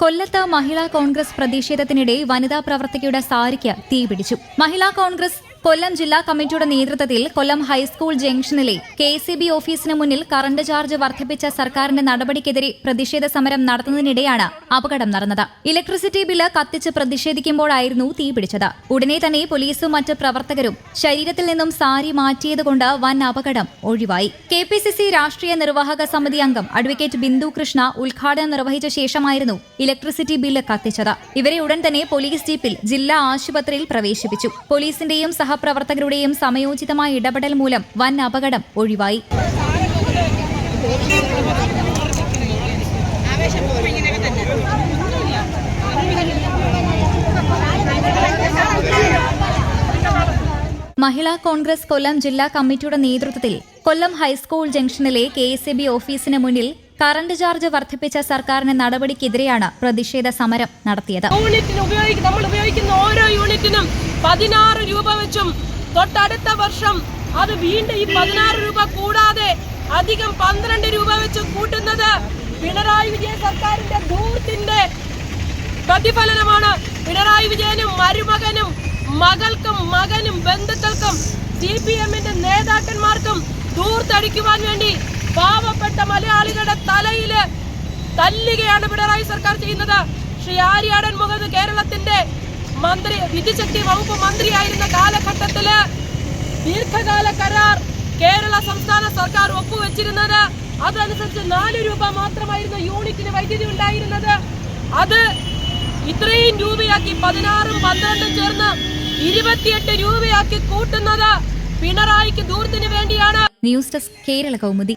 കൊല്ലത്ത് മഹിളാ കോൺഗ്രസ് പ്രതിഷേധത്തിനിടെ വനിതാ പ്രവർത്തകയുടെ സാരിക്ക് തീപിടിച്ചു. മഹിളാ കോൺഗ്രസ് കൊല്ലം ജില്ലാ കമ്മിറ്റിയുടെ നേതൃത്വത്തിൽ കൊല്ലം ഹൈസ്കൂൾ ജംഗ്ഷനിലെ കെ സി ബി ഓഫീസിന് മുന്നിൽ കറണ്ട് ചാർജ് വർദ്ധിപ്പിച്ച സർക്കാരിന്റെ നടപടിക്കെതിരെ പ്രതിഷേധ സമരം നടത്തുന്നതിനിടെയാണ് അപകടം നടന്നത്. ഇലക്ട്രിസിറ്റി ബില്ല് കത്തിച്ച് പ്രതിഷേധിക്കുമ്പോഴായിരുന്നു തീപിടിച്ചത് ഉടനെ തന്നെ പോലീസും മറ്റ് പ്രവർത്തകരും ശരീരത്തിൽ നിന്നും സാരി മാറ്റിയതുകൊണ്ട് വൻ അപകടം ഒഴിവായി. കെ പി സി സി രാഷ്ട്രീയ നിർവാഹക സമിതി അംഗം അഡ്വക്കേറ്റ് ബിന്ദു കൃഷ്ണ ഉദ്ഘാടനം നിർവഹിച്ച ശേഷമായിരുന്നു ഇലക്ട്രിസിറ്റി ബില്ല് കത്തിച്ചത്. ഇവരെ ഉടൻ തന്നെ പോലീസ് ജീപ്പിൽ ജില്ലാ ആശുപത്രിയിൽ പ്രവേശിപ്പിച്ചു. പോലീസിന്റെയും സഹപ്രവർത്തകരുടെയും സമയോചിതമായ ഇടപെടൽ മൂലം വൻ അപകടം ഒഴിവായി. മഹിളാ കോൺഗ്രസ് കൊല്ലം ജില്ലാ കമ്മിറ്റിയുടെ നേതൃത്വത്തിൽ കൊല്ലം ഹൈസ്കൂൾ ജംഗ്ഷനിലെ കെ ഓഫീസിന് മുന്നിൽ കറന്റ് ചാർജ് വർദ്ധിപ്പിച്ച സർക്കാരിന്റെ നടപടിക്കെതിരെയാണ് പ്രതിഷേധ സമരം നടത്തിയത്. നമ്മൾ ഉപയോഗിക്കുന്ന ഓരോ യൂണിറ്റിനും പതിനാറ് രൂപ വെച്ചും തൊട്ടടുത്ത വർഷം അത് വീണ്ടും ഈ പതിനാറ് രൂപ കൂടാതെ അധികം പന്ത്രണ്ട് രൂപ വെച്ച് കൂട്ടുന്നത് പിണറായി വിജയൻ സർക്കാരിന്റെ ധൂർത്തിന്റെ പ്രതിഫലനമാണ്. പിണറായി വിജയനും മരുമകനും മകൾക്കും മകനും ബന്ധുക്കൾക്കും സി പി എമ്മിന്റെ നേതാക്കന്മാർക്കും ദൂർത്തടിക്കുവാൻ വേണ്ടി പാവപ്പെട്ട മലയാളികളുടെ തലയിൽ തല്ലുകയാണ് പിണറായി സർക്കാർ ചെയ്യുന്നത്. ശ്രീ ആര്യാടൻ മുഖത്ത് കേരളത്തിന്റെ മന്ത്രി വിദ്യുശക്തി വകുപ്പ് മന്ത്രിയായിരുന്ന കാലഘട്ടത്തിൽ ദീർഘകാല കരാർ കേരള സംസ്ഥാന സർക്കാർ ഒപ്പുവെച്ചിരുന്നത്. അതനുസരിച്ച് നാല് രൂപ മാത്രമായിരുന്നു യൂണിറ്റിന് വൈദ്യുതി ഉണ്ടായിരുന്നത്. അത് ഇത്രയും രൂപയാക്കി പതിനാറും പന്ത്രണ്ടും ചേർന്ന് ഇരുപത്തിയെട്ട് രൂപയാക്കി കൂട്ടുന്നത് പിണറായിക്ക് ദൂരത്തിന് വേണ്ടിയാണ്. News desk Kerala Kaumudi.